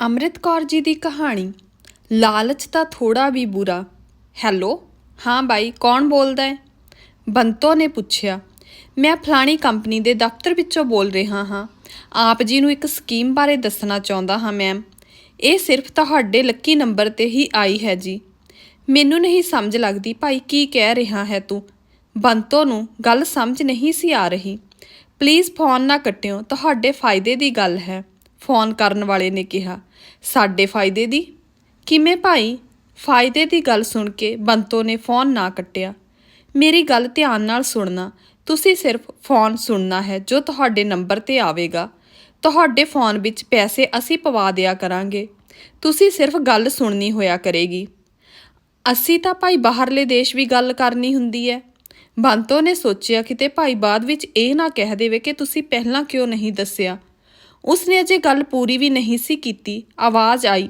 ਅੰਮ੍ਰਿਤ ਕੌਰ ਜੀ ਦੀ ਕਹਾਣੀ, ਲਾਲਚ ਤਾਂ ਥੋੜਾ ਵੀ ਬੁਰਾ। ਹੈਲੋ? ਹਾਂ ਬਾਈ, ਕੌਣ ਬੋਲਦਾ ਹੈ? ਬੰਤੋ ਨੇ ਪੁੱਛਿਆ, ਮੈਂ ਫਲਾਣੀ ਕੰਪਨੀ ਦੇ ਦਫ਼ਤਰ ਵਿੱਚੋਂ ਬੋਲ ਰਿਹਾ ਹਾਂ। ਆਪ ਜੀ ਨੂੰ ਇੱਕ ਸਕੀਮ ਬਾਰੇ ਦੱਸਣਾ ਚਾਹੁੰਦਾ ਹਾਂ, ਮੈਮ। ਇਹ ਸਿਰਫ ਤੁਹਾਡੇ ਲੱਕੀ ਨੰਬਰ ਤੇ ਹੀ ਆਈ ਹੈ ਜੀ। ਮੈਨੂੰ ਨਹੀਂ ਸਮਝ ਲੱਗਦੀ ਭਾਈ ਕੀ ਕਹਿ ਰਿਹਾ ਹੈ ਤੂੰ। ਬੰਤੋ ਨੂੰ ਗੱਲ ਸਮਝ ਨਹੀਂ ਸੀ ਆ ਰਹੀ। ਪਲੀਜ਼ ਫੋਨ ਨਾ ਕੱਟਿਓ, ਤੁਹਾਡੇ ਫਾਇਦੇ ਦੀ ਗੱਲ ਹੈ, ਫੋਨ ਕਰਨ ਵਾਲੇ ਨੇ ਕਿਹਾ। ਸਾਡੇ ਫਾਇਦੇ ਦੀ? ਕਿਵੇਂ ਭਾਈ? ਫਾਇਦੇ ਦੀ ਗੱਲ ਸੁਣ ਕੇ ਬੰਤੋ ਨੇ ਫੋਨ ਨਾ ਕੱਟਿਆ। ਮੇਰੀ ਗੱਲ ਧਿਆਨ ਨਾਲ ਸੁਣਨਾ। ਤੁਸੀਂ ਸਿਰਫ ਫੋਨ ਸੁਣਨਾ ਹੈ ਜੋ ਤੁਹਾਡੇ ਨੰਬਰ ਤੇ ਆਵੇਗਾ। ਤੁਹਾਡੇ ਫੋਨ ਵਿੱਚ ਪੈਸੇ ਅਸੀਂ ਪਵਾ ਦਿਆ ਕਰਾਂਗੇ। ਤੁਸੀਂ ਸਿਰਫ ਗੱਲ ਸੁਣਨੀ ਹੋਇਆ ਕਰੇਗੀ। ਅਸੀਂ ਤਾਂ ਭਾਈ ਬਾਹਰਲੇ ਦੇਸ਼ ਵੀ ਗੱਲ ਕਰਨੀ ਹੁੰਦੀ ਹੈ। ਬੰਤੋ ਨੇ ਸੋਚਿਆ ਕਿਤੇ ਭਾਈ ਬਾਅਦ ਵਿੱਚ ਇਹ ਨਾ ਕਹਿ ਦੇਵੇ ਕਿ ਤੁਸੀਂ ਪਹਿਲਾਂ ਕਿਉਂ ਨਹੀਂ ਦੱਸਿਆ। ਉਸਨੇ ਅਜੇ ਗੱਲ ਪੂਰੀ ਵੀ ਨਹੀਂ ਸੀ ਕੀਤੀ। ਆਵਾਜ਼ ਆਈ,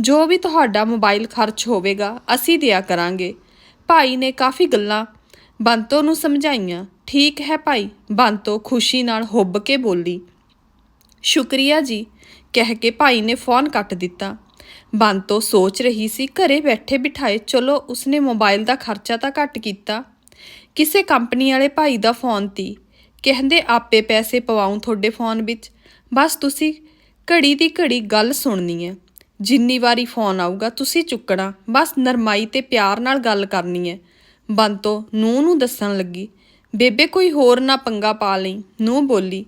ਜੋ ਵੀ ਤੁਹਾਡਾ ਮੋਬਾਈਲ ਖਰਚ ਹੋਵੇਗਾ, ਅਸੀਂ ਦਿਆ ਕਰਾਂਗੇ। ਭਾਈ ਨੇ ਕਾਫੀ ਗੱਲਾਂ ਬੰਤੋ ਨੂੰ ਸਮਝਾਈਆਂ। ਠੀਕ ਹੈ ਭਾਈ, ਬੰਤੋ ਖੁਸ਼ੀ ਨਾਲ ਹੁੱਬ ਕੇ ਬੋਲੀ। ਸ਼ੁਕਰੀਆ ਜੀ, ਕਹਿ ਕੇ ਭਾਈ ਨੇ ਫੋਨ ਕੱਟ ਦਿੱਤਾ। ਬੰਤੋ ਸੋਚ ਰਹੀ ਸੀ, ਘਰੇ ਬੈਠੇ ਬਿਠਾਏ, ਚਲੋ ਉਸਨੇ ਮੋਬਾਈਲ ਦਾ ਖਰਚਾ ਤਾਂ ਘੱਟ ਕੀਤਾ। ਕਿਸੇ ਕੰਪਨੀ ਵਾਲੇ ਭਾਈ ਦਾ ਫੋਨ ਤੀ। ਕਹਿੰਦੇ ਆਪੇ ਪੈਸੇ ਪਵਾਉਂ ਤੁਹਾਡੇ ਫੋਨ ਵਿੱਚ। ਬਸ ਤੁਸੀਂ ਘੜੀ ਦੀ ਘੜੀ ਗੱਲ ਸੁਣਨੀ ਹੈ। ਜਿੰਨੀ ਵਾਰੀ ਫੋਨ ਆਊਗਾ, ਤੁਸੀਂ ਚੁੱਕਣਾ। ਬਸ ਨਰਮਾਈ ਤੇ ਪਿਆਰ ਨਾਲ ਗੱਲ ਕਰਨੀ ਹੈ। ਬੰਤੋ ਨੂੰ ਨੂੰ ਦੱਸਣ ਲੱਗੀ, ਬੇਬੇ ਕੋਈ ਹੋਰ ਨਾ ਪੰਗਾ ਪਾ ਲਈ ਨੂੰ ਬੋਲੀ,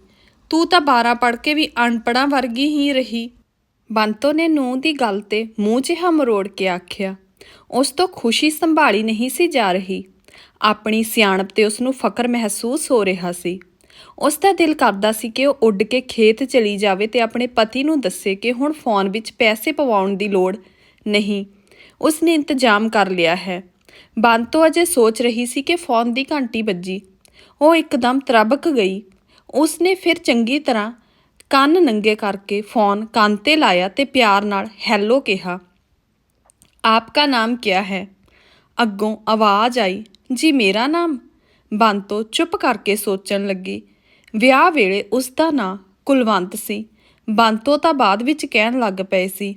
ਤੂੰ ਤਾਂ 12 ਪੜ ਕੇ ਵੀ ਅਨਪੜਾਂ ਵਰਗੀ ਹੀ ਰਹੀ। ਬੰਤੋ ਨੇ ਨੂੰ ਦੀ ਗੱਲ ਤੇ ਮੂੰਹ ਜਿਹਾ ਮਰੋੜ ਕੇ ਆਖਿਆ, ਉਸ ਤੋਂ ਖੁਸ਼ੀ ਸੰਭਾਲੀ ਨਹੀਂ ਸੀ ਜਾ ਰਹੀ। ਆਪਣੀ ਸਿਆਣਪ ਤੇ ਉਸ ਨੂੰ ਫਕਰ ਮਹਿਸੂਸ ਹੋ ਰਿਹਾ ਸੀ। ਉਸ ਦਾ ਦਿਲ ਕਰਦਾ ਸੀ ਕਿ ਉਹ ਉੱਡ ਕੇ ਖੇਤ ਚਲੀ ਜਾਵੇ ਤੇ ਆਪਣੇ ਪਤੀ ਨੂੰ ਦੱਸੇ ਕਿ ਹੁਣ ਫੋਨ ਵਿੱਚ ਪੈਸੇ ਪਵਾਉਣ ਦੀ ਲੋੜ ਨਹੀਂ। ਉਸ ਨੇ ਇੰਤਜ਼ਾਮ ਕਰ ਲਿਆ ਹੈ। ਬੰਤੋ ਅਜੇ ਸੋਚ ਰਹੀ ਸੀ ਕਿ ਫੋਨ ਦੀ ਘੰਟੀ ਵੱਜੀ। ਉਹ ਇੱਕਦਮ ਤਰਬਕ ਗਈ। ਉਸ ਨੇ ਫਿਰ ਚੰਗੀ ਤਰ੍ਹਾਂ ਕੰਨ ਨੰਗੇ ਕਰਕੇ ਫੋਨ ਕੰਨ ਤੇ ਲਾਇਆ ਤੇ ਪਿਆਰ ਨਾਲ ਹੈਲੋ ਕਿਹਾ। ਆਪਕਾ ਨਾਮ ਕਿਆ ਹੈ? ਅੱਗੋਂ ਆਵਾਜ਼ ਆਈ, ਜੀ ਮੇਰਾ ਨਾਮ? ਬੰਤੋ ਚੁੱਪ ਕਰਕੇ ਸੋਚਣ ਲੱਗੀ। ਵਿਆਹ ਵੇਲੇ ਉਸ ਦਾ ਨਾਂ ਕੁਲਵੰਤ ਸੀ। ਬੰਤੋ ਤਾਂ ਬਾਅਦ ਵਿੱਚ ਕਹਿਣ ਲੱਗ ਪਏ ਸੀ,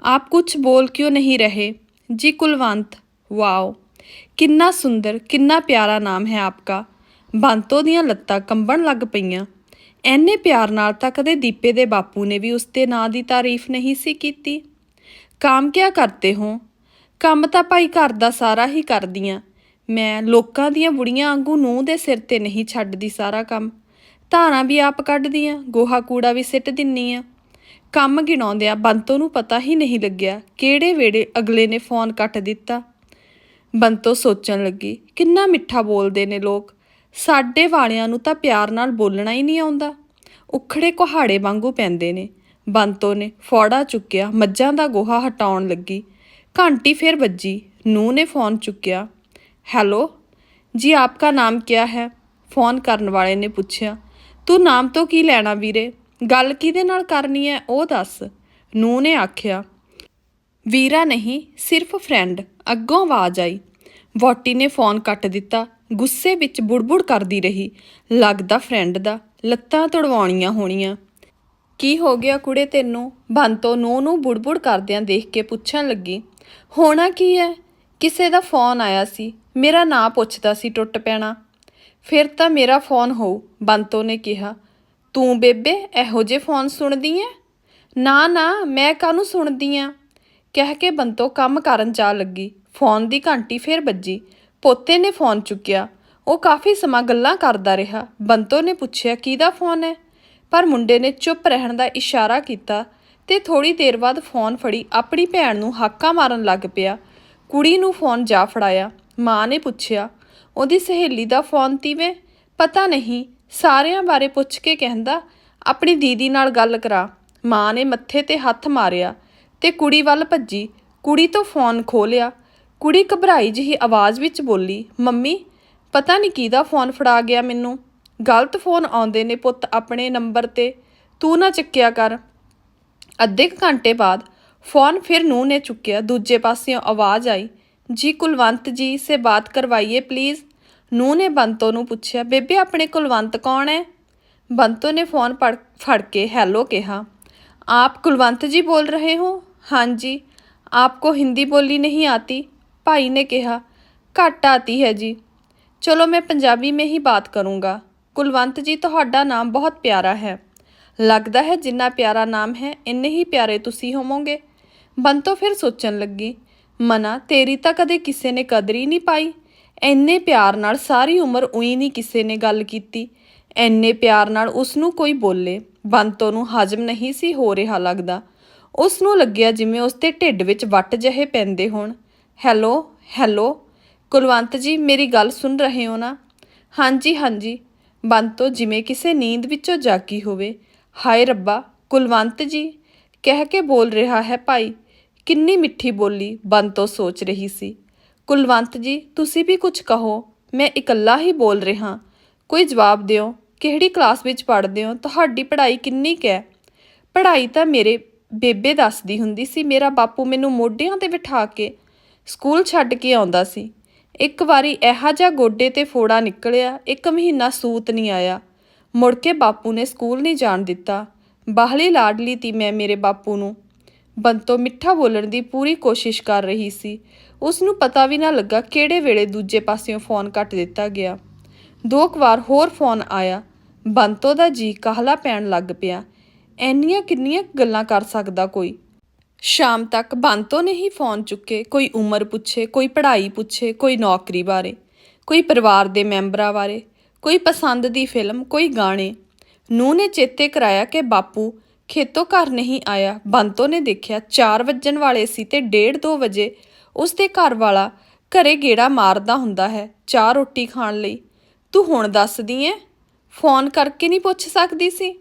ਆਪ ਕੁਝ ਬੋਲ ਕਿਉਂ ਨਹੀਂ ਰਹੇ? ਜੀ ਕੁਲਵੰਤ, ਵਾਓ, ਕਿੰਨਾ ਸੁੰਦਰ, ਕਿੰਨਾ ਪਿਆਰਾ ਨਾਮ ਹੈ ਆਪਕਾ। ਬੰਤੋ ਦੀਆਂ ਲੱਤਾਂ ਕੰਬਣ ਲੱਗ ਪਈਆਂ। ਐਨੇ ਪਿਆਰ ਨਾਲ ਤਾਂ ਕਦੇ ਦੀਪੇ ਦੇ ਬਾਪੂ ਨੇ ਵੀ ਉਸ ਦੇ ਨਾਂ ਦੀ ਤਾਰੀਫ ਨਹੀਂ ਸੀ ਕੀਤੀ? ਕੰਮ ਕਿਆ ਕਰਤੇ ਹੋ? ਕੰਮ ਤਾਂ ਭਾਈ ਘਰ ਦਾ ਸਾਰਾ ਹੀ ਕਰਦੀਆਂ ਮੈਂ ਲੋਕਾਂ ਦੀਆਂ ਬੁੜੀਆਂ ਵਾਂਗੂ ਨੂੰਹ ਦੇ ਸਿਰ ਤੇ ਨਹੀਂ ਛੱਡਦੀ ਸਾਰਾ ਕੰਮ। ਧਾਰਾਂ ਵੀ ਆਪ ਕੱਢਦੀ ਆ ਗੋਹਾ ਕੂੜਾ ਵੀ ਸਿੱਟ ਦਿੰਨੀ ਆ ਕੰਮ ਗਿਣਾਉਂਦਿਆਂ ਬੰਤੋ ਨੂੰ ਪਤਾ ਹੀ ਨਹੀਂ ਲੱਗਿਆ ਕਿਹੜੇ ਵੇੜੇ ਅਗਲੇ ਨੇ ਫੋਨ ਕੱਟ ਦਿੱਤਾ। ਬੰਤੋ ਸੋਚਣ ਲੱਗੀ, ਕਿੰਨਾ ਮਿੱਠਾ ਬੋਲਦੇ ਨੇ ਲੋਕ। ਸਾਡੇ ਵਾਲਿਆਂ ਨੂੰ ਤਾਂ ਪਿਆਰ ਨਾਲ ਬੋਲਣਾ ਹੀ ਨਹੀਂ ਆਉਂਦਾ। ਉਖੜੇ ਕੁਹਾੜੇ ਵਾਂਗੂ ਪੈਂਦੇ ਨੇ। ਬੰਤੋ ਨੇ ਫੌੜਾ ਚੁੱਕਿਆ, ਮੱਝਾਂ ਦਾ ਗੋਹਾ ਹਟਾਉਣ ਲੱਗੀ। ਘੰਟੀ ਫਿਰ ਵੱਜੀ ਨੂੰ ਨੇ ਫੋਨ ਚੁੱਕਿਆ, ਹੈਲੋ, ਜੀ ਆਪਕਾ ਨਾਮ ਕਿਆ ਹੈ? ਫੋਨ ਕਰਨ ਵਾਲੇ ਨੇ ਪੁੱਛਿਆ ਤੂੰ ਨਾਮ ਤੋਂ ਕੀ ਲੈਣਾ ਵੀਰੇ? ਗੱਲ ਕਿਹਦੇ ਨਾਲ ਕਰਨੀ ਹੈ ਉਹ ਦੱਸ। ਨੂੰ ਨੇ ਆਖਿਆ, ਵੀਰਾ ਨਹੀਂ, ਸਿਰਫ ਫਰੈਂਡ ਅੱਗੋਂ ਆਵਾਜ਼ ਆਈ। ਵੋਟੀ ਨੇ ਫੋਨ ਕੱਟ ਦਿੱਤਾ, ਗੁੱਸੇ ਵਿੱਚ ਬੁੜਬੁੜ ਕਰਦੀ ਰਹੀ। ਲੱਗਦਾ ਫਰੈਂਡ ਦਾ ਲੱਤਾਂ ਤੜਵਾਉਣੀਆਂ ਹੋਣੀਆਂ। ਕੀ ਹੋ ਗਿਆ ਕੁੜੇ ਤੈਨੂੰ? ਬੰਤੋ ਨੂੰ ਨੂੰ ਬੁੜਬੁੜ ਕਰਦਿਆਂ ਦੇਖ ਕੇ ਪੁੱਛਣ ਲੱਗੀ। ਹੋਣਾ ਕੀ ਹੈ ਕਿਸੇ ਦਾ ਫੋਨ ਆਇਆ ਸੀ, ਮੇਰਾ ਨਾਂ ਪੁੱਛਦਾ ਸੀ, ਟੁੱਟ ਪੈਣਾ। ਫਿਰ ਤਾਂ ਮੇਰਾ ਫੋਨ ਹੋਊ, ਬੰਤੋ ਨੇ ਕਿਹਾ। ਤੂੰ ਬੇਬੇ, ਇਹੋ ਜੇ ਫੋਨ ਸੁਣਦੀ ਐ? ਨਾ ਨਾ, ਮੈਂ ਕਾਹਨੂੰ ਸੁਣਦੀ ਆ? ਕਹਿ ਕੇ ਬੰਤੋ ਕੰਮ ਕਰਨ ਜਾ ਲੱਗੀ। ਫੋਨ ਦੀ ਘੰਟੀ ਫਿਰ ਵੱਜੀ। ਪੋਤੇ ਨੇ ਫੋਨ ਚੁੱਕਿਆ। ਉਹ ਕਾਫੀ ਸਮਾਂ ਗੱਲਾਂ ਕਰਦਾ ਰਿਹਾ। ਬੰਤੋ ਨੇ ਪੁੱਛਿਆ, ਕਿਹਦਾ ਫੋਨ ਹੈ ਪਰ ਮੁੰਡੇ ਨੇ ਚੁੱਪ ਰਹਿਣ ਦਾ ਇਸ਼ਾਰਾ ਕੀਤਾ ਤੇ ਥੋੜੀ ਦੇਰ ਬਾਅਦ ਫੋਨ ਫੜੀ। ਆਪਣੀ ਭੈਣ ਨੂੰ ਹਾਕਾ ਮਾਰਨ ਲੱਗ ਪਿਆ। ਕੁੜੀ ਨੂੰ ਫੋਨ ਜਾ ਫੜਾਇਆ। ਮਾਂ ਨੇ ਪੁੱਛਿਆ ਉਹਦੀ ਸਹੇਲੀ ਦਾ ਫੋਨ ਤੀਵੇਂ? ਪਤਾ ਨਹੀਂ। ਸਾਰਿਆਂ ਬਾਰੇ ਪੁੱਛ ਕੇ ਕਹਿੰਦਾ, ਆਪਣੀ ਦੀਦੀ ਨਾਲ ਗੱਲ ਕਰਾ। ਮਾਂ ਨੇ ਮੱਥੇ ਤੇ ਹੱਥ ਮਾਰਿਆ ਤੇ ਕੁੜੀ ਵੱਲ ਭੱਜੀ। ਕੁੜੀ ਤੋਂ ਫੋਨ ਖੋਲਿਆ ਕੁੜੀ ਘਬਰਾਈ ਜਿਹੀ ਆਵਾਜ਼ ਵਿੱਚ ਬੋਲੀ, ਮੰਮੀ, ਪਤਾ ਨਹੀਂ ਕਿਹਦਾ ਫੋਨ ਫੜਾ ਗਿਆ ਮੈਨੂੰ? ਗਲਤ ਫੋਨ ਆਉਂਦੇ ਨੇ ਪੁੱਤ ਆਪਣੇ ਨੰਬਰ ਤੇ। ਤੂੰ ਨਾ ਚੱਕਿਆ ਕਰ। ਅੱਧੇ ਕੁ ਘੰਟੇ ਬਾਅਦ ਫੋਨ ਫਿਰ ਨੂੰ ਨੇ ਚੁੱਕਿਆ। ਦੂਜੇ ਪਾਸਿਓਂ ਆਵਾਜ਼ ਆਈ ਜੀ ਕੁਲਵੰਤ ਜੀ ਸੇ ਬਾਤ ਕਰਵਾਈਏ ਪਲੀਜ਼ ਨੂੰ ਨੇ ਬੰਤੋ ਨੂੰ ਪੁੱਛਿਆ ਬੇਬੇ ਆਪਣੇ ਕੁਲਵੰਤ ਕੌਣ ਹੈ ਬੰਤੋ ਨੇ ਫੋਨ ਪੜ- ਫੜ ਕੇ ਹੈਲੋ ਕਿਹਾ आप कुलवंत जी बोल रहे हो हाँ जी आपको हिंदी बोली नहीं आती भाई ने कहा घट आती है जी चलो मैं पंजाबी में ही बात करूँगा कुलवंत जी ਤੁਹਾਡਾ ਨਾਮ ਬਹੁਤ ਪਿਆਰਾ ਹੈ ਲੱਗਦਾ ਹੈ ਜਿੰਨਾ ਪਿਆਰਾ ਨਾਮ ਹੈ ਇੰਨੇ ਹੀ ਪਿਆਰੇ ਤੁਸੀਂ ਹੋਵੋਗੇ ਬੰਤੋ ਫਿਰ ਸੋਚਣ ਲੱਗੀ ਮਨਾ, ਤੇਰੀ ਤਾਂ ਕਦੇ ਕਿਸੇ ਨੇ ਕਦਰ ਹੀ ਨਹੀਂ ਪਾਈ। ਐਨੇ ਪਿਆਰ ਨਾਲ ਸਾਰੀ ਉਮਰ ਉਹੀ ਨਹੀਂ ਕਿਸੇ ਨੇ ਗੱਲ ਕੀਤੀ। ਐਨੇ ਪਿਆਰ ਨਾਲ ਉਸ ਨੂੰ ਕੋਈ ਬੋਲੇ, ਬੰਤੋ ਨੂੰ ਹਜਮ ਨਹੀਂ ਸੀ ਹੋ ਰਿਹਾ ਲੱਗਦਾ। ਉਸ ਨੂੰ ਲੱਗਿਆ ਜਿਵੇਂ ਉਸ ਦੇ ਢਿੱਡ ਵਿੱਚ ਵੱਟ ਜਿਹੇ ਪੈਂਦੇ ਹੋਣ। ਹੈਲੋ ਹੈਲੋ, ਕੁਲਵੰਤ ਜੀ, ਮੇਰੀ ਗੱਲ ਸੁਣ ਰਹੇ ਹੋ ਨਾ? ਹਾਂਜੀ ਹਾਂਜੀ। ਬੰਤੋ, ਜਿਵੇਂ ਕਿਸੇ ਨੀਂਦ ਵਿੱਚੋਂ ਜਾਗੀ ਹੋਵੇ। ਹਾਏ ਰੱਬਾ, ਕੁਲਵੰਤ ਜੀ, ਕਹਿ ਕੇ ਬੋਲ ਰਿਹਾ ਹੈ ਭਾਈ। ਕਿੰਨੀ ਮਿੱਠੀ ਬੋਲੀ ਬੰਤੋ ਸੋਚ ਰਹੀ ਸੀ। ਕੁਲਵੰਤ ਜੀ, ਤੁਸੀਂ ਵੀ ਕੁਝ ਕਹੋ, ਮੈਂ ਇਕੱਲਾ ਹੀ ਬੋਲ ਰਿਹਾ। ਕੋਈ ਜਵਾਬ ਦਿਓ, ਕਿਹੜੀ ਕਲਾਸ ਵਿੱਚ ਪੜ੍ਹਦੇ ਹੋ? ਤੁਹਾਡੀ ਪੜ੍ਹਾਈ ਕਿੰਨੀ ਕੁ ਹੈ? ਪੜ੍ਹਾਈ ਤਾਂ ਮੇਰੇ ਬੇਬੇ ਦੱਸਦੀ ਹੁੰਦੀ ਸੀ, ਮੇਰਾ ਬਾਪੂ ਮੈਨੂੰ ਮੋਢਿਆਂ ਤੇ ਬਿਠਾ ਕੇ ਸਕੂਲ ਛੱਡ ਕੇ ਆਉਂਦਾ ਸੀ। ਇੱਕ ਵਾਰੀ ਇਹੋ ਜਿਹਾ ਗੋਡੇ ਤੇ ਫੋੜਾ ਨਿਕਲਿਆ, ਇੱਕ ਮਹੀਨਾ ਸੂਤ ਨਹੀਂ ਆਇਆ। ਮੁੜ ਕੇ ਬਾਪੂ ਨੇ ਸਕੂਲ ਨਹੀਂ ਜਾਣ ਦਿੱਤਾ। ਬਾਹਲੀ ਲਾਡਲੀ ਤੀ ਮੈਂ ਮੇਰੇ ਬਾਪੂ ਨੂੰ। ਬੰਤੋ ਮਿੱਠਾ ਬੋਲਣ ਦੀ ਪੂਰੀ ਕੋਸ਼ਿਸ਼ ਕਰ ਰਹੀ ਸੀ। ਉਸ ਨੂੰ ਪਤਾ ਵੀ ਨਾ ਲੱਗਾ ਕਿਹੜੇ ਵੇਲੇ ਦੂਜੇ ਪਾਸਿਓਂ ਫੋਨ ਕੱਟ ਦਿੱਤਾ ਗਿਆ। ਦੋ ਕੁ ਵਾਰ ਹੋਰ ਫੋਨ ਆਇਆ। ਬੰਤੋ ਦਾ ਜੀ ਕਾਹਲਾ ਪੈਣ ਲੱਗ ਪਿਆ। ਐਨੀਆਂ ਕਿੰਨੀਆਂ ਗੱਲਾਂ ਕਰ ਸਕਦਾ ਕੋਈ? ਸ਼ਾਮ ਤੱਕ ਬੰਤੋ ਨੇ ਹੀ ਫੋਨ ਚੁੱਕੇ। ਕੋਈ ਉਮਰ ਪੁੱਛੇ, ਕੋਈ ਪੜ੍ਹਾਈ ਪੁੱਛੇ, ਕੋਈ ਨੌਕਰੀ ਬਾਰੇ, ਕੋਈ ਪਰਿਵਾਰ ਦੇ ਮੈਂਬਰਾਂ ਬਾਰੇ, ਕੋਈ ਪਸੰਦ ਦੀ ਫਿਲਮ, ਕੋਈ ਗਾਣੇ। ਨੂੰ ਨੇ ਚੇਤੇ ਕਰਾਇਆ ਕਿ ਬਾਪੂ ਖੇਤੋਂ ਘਰ ਨਹੀਂ ਆਇਆ, ਬੰਤੋ ਨੇ ਦੇਖਿਆ 4 ਵੱਜਣ ਵਾਲੇ ਸੀ ਤੇ 1:30 2 ਵਜੇ ਉਸ ਦੇ ਘਰ ਵਾਲਾ ਘਰੇ ਗੇੜਾ ਮਾਰਦਾ ਹੁੰਦਾ ਹੈ ਚਾਹ ਰੋਟੀ ਖਾਣ ਲਈ। ਤੂੰ ਹੁਣ ਦੱਸਦੀ ਐ ਫੋਨ ਕਰਕੇ ਨਹੀਂ ਪੁੱਛ ਸਕਦੀ ਸੀ?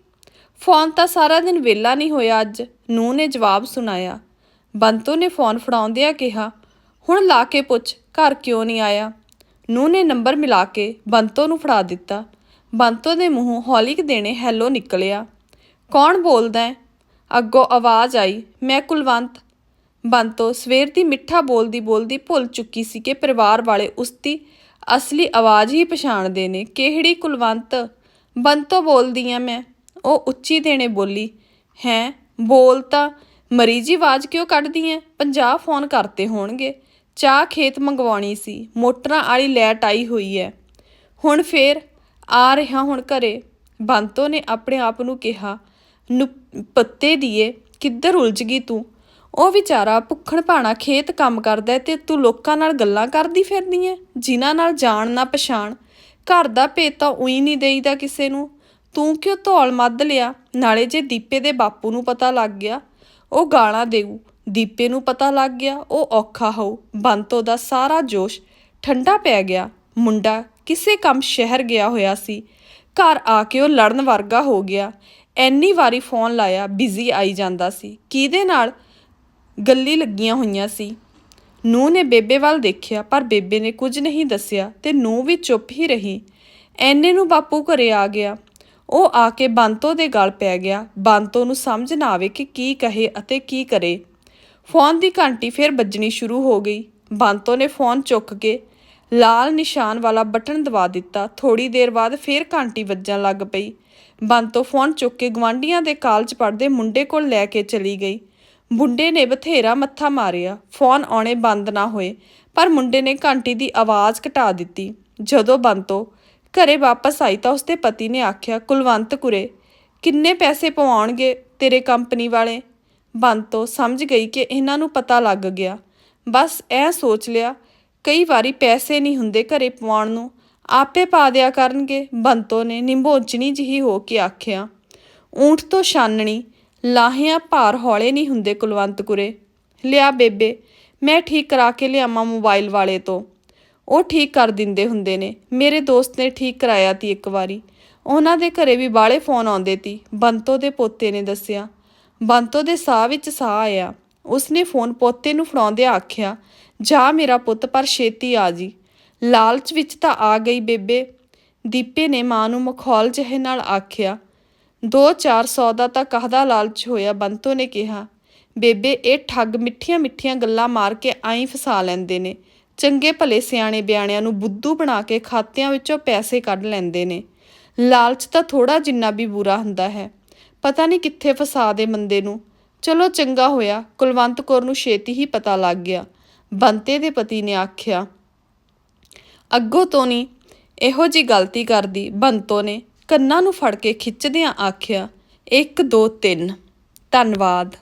ਫੋਨ ਤਾਂ ਸਾਰਾ ਦਿਨ ਵਿਹਲਾ ਨਹੀਂ ਹੋਇਆ ਅੱਜ ਨੂੰ ਨੇ ਜਵਾਬ ਸੁਣਾਇਆ। ਬੰਤੋ ਨੇ ਫੋਨ ਫੜਾਉਂਦਿਆਂ ਕਿਹਾ, ਹੁਣ ਲਾ ਕੇ ਪੁੱਛ, ਘਰ ਕਿਉਂ ਨਹੀਂ ਆਇਆ? ਨੂੰ ਨੇ ਨੰਬਰ ਮਿਲਾ ਕੇ ਬੰਤੋ ਨੂੰ ਫੜਾ ਦਿੱਤਾ। ਬੰਤੋ ਦੇ ਮੂੰਹੋਂ ਹੌਲੀ ਕੁ ਦੇਣੇ ਹੈਲੋ ਨਿਕਲਿਆ। ਕੌਣ ਬੋਲਦਾ ਹੈ? ਅੱਗੋਂ ਆਵਾਜ਼ ਆਈ, ਮੈਂ ਕੁਲਵੰਤ। ਬੰਤੋ, ਸਵੇਰ ਦੀ ਮਿੱਠਾ ਬੋਲਦੀ ਬੋਲਦੀ ਭੁੱਲ ਚੁੱਕੀ ਸੀ ਕਿ ਪਰਿਵਾਰ ਵਾਲੇ ਉਸ ਦੀ ਅਸਲੀ ਆਵਾਜ਼ ਹੀ ਪਛਾਣਦੇ ਨੇ। ਕਿਹੜੀ ਕੁਲਵੰਤ? ਬੰਤੋ, ਬੋਲਦੀ ਆ ਮੈਂ। ਉਹ ਉੱਚੀ ਦੇਣੇ ਬੋਲੀ, ਹੈ, ਬੋਲ ਤਾਂ, ਮਰੀਜੀ ਆਵਾਜ਼ ਕਿਉਂ ਕੱਢਦੀ ਐ 50 ਫੋਨ ਕਰਤੇ ਹੋਣਗੇ। ਚਾਹ ਖੇਤ ਮੰਗਵਾਉਣੀ ਸੀ। ਮੋਟਰਾਂ ਵਾਲੀ ਲੈਟ ਆਈ ਹੋਈ ਐ। ਹੁਣ ਫੇਰ ਆ ਰਿਹਾ ਹੁਣ ਘਰੇ। ਬੰਤੋ ਨੇ ਆਪਣੇ ਆਪ ਨੂੰ ਕਿਹਾ ਨੁ ਪੱਤੇ ਦੀਏ, ਕਿੱਧਰ ਉਲਝ ਗਈ ਤੂੰ? ਉਹ ਵਿਚਾਰਾ ਭੁੱਖਣ ਭਾਣਾ ਖੇਤ ਕੰਮ ਕਰਦਾ ਤੇ ਤੂੰ ਲੋਕਾਂ ਨਾਲ ਗੱਲਾਂ ਕਰਦੀ ਫਿਰਦੀ ਐ ਜਿਨ੍ਹਾਂ ਨਾਲ ਜਾਣ ਨਾ ਪਛਾਣ। ਘਰ ਦਾ ਭੇਤ ਤਾਂ ਉਹੀ ਨਹੀਂ ਦੇਈਦਾ ਕਿਸੇ ਨੂੰ। ਤੂੰ ਕਿਉਂ ਧੌਲ ਮੱਧ ਲਿਆ? ਨਾਲੇ ਜੇ ਦੀਪੇ ਦੇ ਬਾਪੂ ਨੂੰ ਪਤਾ ਲੱਗ ਗਿਆ, ਉਹ ਗਾਲਾਂ ਦੇਊ। ਦੀਪੇ ਨੂੰ ਪਤਾ ਲੱਗ ਗਿਆ, ਉਹ ਔਖਾ ਹੋਊ। ਬੰਤੋ ਦਾ ਸਾਰਾ ਜੋਸ਼ ਠੰਡਾ ਪੈ ਗਿਆ। ਮੁੰਡਾ ਕਿਸੇ ਕੰਮ ਸ਼ਹਿਰ ਗਿਆ ਹੋਇਆ ਸੀ। ਘਰ ਆ ਕੇ ਉਹ ਲੜਨ ਵਰਗਾ ਹੋ ਗਿਆ। ਐਨੀ ਵਾਰੀ ਫੋਨ ਲਾਇਆ ਬਿਜ਼ੀ ਆਈ ਜਾਂਦਾ ਸੀ। ਕਿਹਦੇ ਨਾਲ? ਗੱਲੀ ਲੱਗੀਆਂ ਹੋਈਆਂ ਸੀ। ਨੂੰ ਨੇ ਬੇਬੇ ਵੱਲ ਦੇਖਿਆ, ਪਰ ਬੇਬੇ ਨੇ ਕੁਝ ਨਹੀਂ ਦੱਸਿਆ ਤੇ ਨੂੰ ਵੀ ਚੁੱਪ ਹੀ ਰਹੀ। ਐਨੇ ਨੂੰ ਬਾਪੂ ਘਰੇ ਆ ਗਿਆ। ਉਹ ਆ ਕੇ ਬੰਤੋ ਦੇ ਗਲ ਪੈ ਗਿਆ। ਬੰਤੋ ਨੂੰ ਸਮਝ ਨਾ ਆਵੇ ਕਿ ਕੀ ਕਹੇ ਅਤੇ ਕੀ ਕਰੇ। ਫੋਨ ਦੀ ਘੰਟੀ ਫਿਰ ਵੱਜਣੀ ਸ਼ੁਰੂ ਹੋ ਗਈ। ਬੰਤੋ ਨੇ ਫੋਨ ਚੁੱਕ ਕੇ ਲਾਲ ਨਿਸ਼ਾਨ ਵਾਲਾ ਬਟਨ ਦਬਾ ਦਿੱਤਾ। ਥੋੜੀ ਦੇਰ ਬਾਅਦ ਫਿਰ ਘੰਟੀ ਵੱਜਣ ਲੱਗ ਪਈ। ਬੰਤੋ ਫੋਨ ਚੁੱਕ ਕੇ ਗਵਾਂਢੀਆਂ ਦੇ ਕਾਲਜ ਪੜਦੇ ਮੁੰਡੇ ਕੋਲ ਲੈ ਕੇ ਚਲੀ ਗਈ। ਮੁੰਡੇ ਨੇ ਬਥੇਰਾ ਮੱਥਾ ਮਾਰਿਆ। ਫੋਨ ਆਉਣੇ ਬੰਦ ਨਾ ਹੋਏ, ਪਰ ਮੁੰਡੇ ਨੇ ਘੰਟੀ ਦੀ ਆਵਾਜ਼ ਘਟਾ ਦਿੱਤੀ। ਜਦੋਂ ਬੰਤੋ ਘਰੇ ਵਾਪਸ ਆਈ ਤਾਂ ਉਸਦੇ ਪਤੀ ਨੇ ਆਖਿਆ, ਕੁਲਵੰਤ ਕੁਰੇ, ਕਿੰਨੇ ਪੈਸੇ ਪਵਾਉਣਗੇ ਤੇਰੇ ਕੰਪਨੀ ਵਾਲੇ? ਬੰਤੋ ਸਮਝ ਗਈ ਕਿ ਇਹਨਾਂ ਨੂੰ ਪਤਾ ਲੱਗ ਗਿਆ। ਬਸ ਇਹ ਸੋਚ ਲਿਆ ਕਈ ਵਾਰੀ ਪੈਸੇ ਨਹੀਂ ਹੁੰਦੇ ਘਰੇ ਪਵਾਉਣ ਨੂੰ। ਆਪੇ ਪਾ ਦਿਆ ਕਰਨਗੇ। ਬੰਤੋ ਨੇ ਨਿੰਬੋਚਣੀ ਜਿਹੀ ਹੋ ਕੇ ਆਖਿਆ, ਊਂਠ ਤੋਂ ਛਾਨਣੀ, ਲਾਹਿਆਂ ਭਾਰ ਹੌਲੇ ਨਹੀਂ ਹੁੰਦੇ ਕੁਲਵੰਤ ਕੁਰੇ ਲਿਆ ਬੇਬੇ, ਮੈਂ ਠੀਕ ਕਰਾ ਕੇ ਲਿਆਵਾਂ ਮੋਬਾਈਲ ਵਾਲੇ ਤੋਂ। ਉਹ ਠੀਕ ਕਰ ਦਿੰਦੇ ਹੁੰਦੇ ਨੇ। ਮੇਰੇ ਦੋਸਤ ਨੇ ਠੀਕ ਕਰਾਇਆ ਤੀ ਇੱਕ ਵਾਰੀ। ਉਹਨਾਂ ਦੇ ਘਰੇ ਵੀ ਬਾਲੇ ਫੋਨ ਆਉਂਦੇ ਤੀ। ਬੰਤੋ ਦੇ ਪੋਤੇ ਨੇ ਦੱਸਿਆ, ਬੰਤੋ ਦੇ ਸਾਹ ਵਿੱਚ ਸਾਹ ਆਇਆ। ਉਸਨੇ ਫੋਨ ਪੋਤੇ ਨੂੰ ਫੜਾਉਂਦਿਆਂ ਆਖਿਆ ਜਾ ਮੇਰਾ ਪੁੱਤ ਪਰ ਛੇਤੀ ਆ ਜੀ। ਲਾਲਚ ਵਿੱਚ ਤਾਂ ਆ ਗਈ ਬੇਬੇ। ਦੀਪੇ ਨੇ ਮਾਂ ਨੂੰ ਮਖੌਲ ਜਿਹੇ ਨਾਲ ਆਖਿਆ, ਦੋ ਚਾਰ ਸੌ ਦਾ ਤਾਂ ਕਾਹਦਾ ਲਾਲਚ ਹੋਇਆ? ਬੰਤੋ ਨੇ ਕਿਹਾ, ਬੇਬੇ, ਇਹ ਠੱਗ ਮਿੱਠੀਆਂ ਮਿੱਠੀਆਂ ਗੱਲਾਂ ਮਾਰ ਕੇ ਆਈ ਫਸਾ ਲੈਂਦੇ ਨੇ। ਚੰਗੇ ਭਲੇ ਸਿਆਣੇ ਬਿਆਣਿਆਂ ਨੂੰ ਬੁੱਧੂ ਬਣਾ ਕੇ ਖਾਤਿਆਂ ਵਿੱਚੋਂ ਪੈਸੇ ਕੱਢ ਲੈਂਦੇ ਨੇ। ਲਾਲਚ ਤਾਂ ਥੋੜਾ ਜਿੰਨਾ ਵੀ ਬੁਰਾ ਹੁੰਦਾ ਹੈ। ਪਤਾ ਨਹੀਂ ਕਿੱਥੇ ਫਸਾ ਦੇ ਬੰਦੇ ਨੂੰ। ਚਲੋ ਚੰਗਾ ਹੋਇਆ, ਕੁਲਵੰਤ ਕੌਰ ਨੂੰ ਛੇਤੀ ਹੀ ਪਤਾ ਲੱਗ ਗਿਆ। ਬੰਤੇ ਦੇ ਪਤੀ ਨੇ ਆਖਿਆ, ਅੱਗੋਂ ਤੋਂ ਨਹੀਂ ਇਹੋ ਜੀ ਗਲਤੀ ਕਰਦੀ ਬੰਤੋ ਨੇ ਕੰਨਾਂ ਨੂੰ ਫੜ ਕੇ ਖਿੱਚਦਿਆਂ ਆਖਿਆ 1 2 3 ਧੰਨਵਾਦ।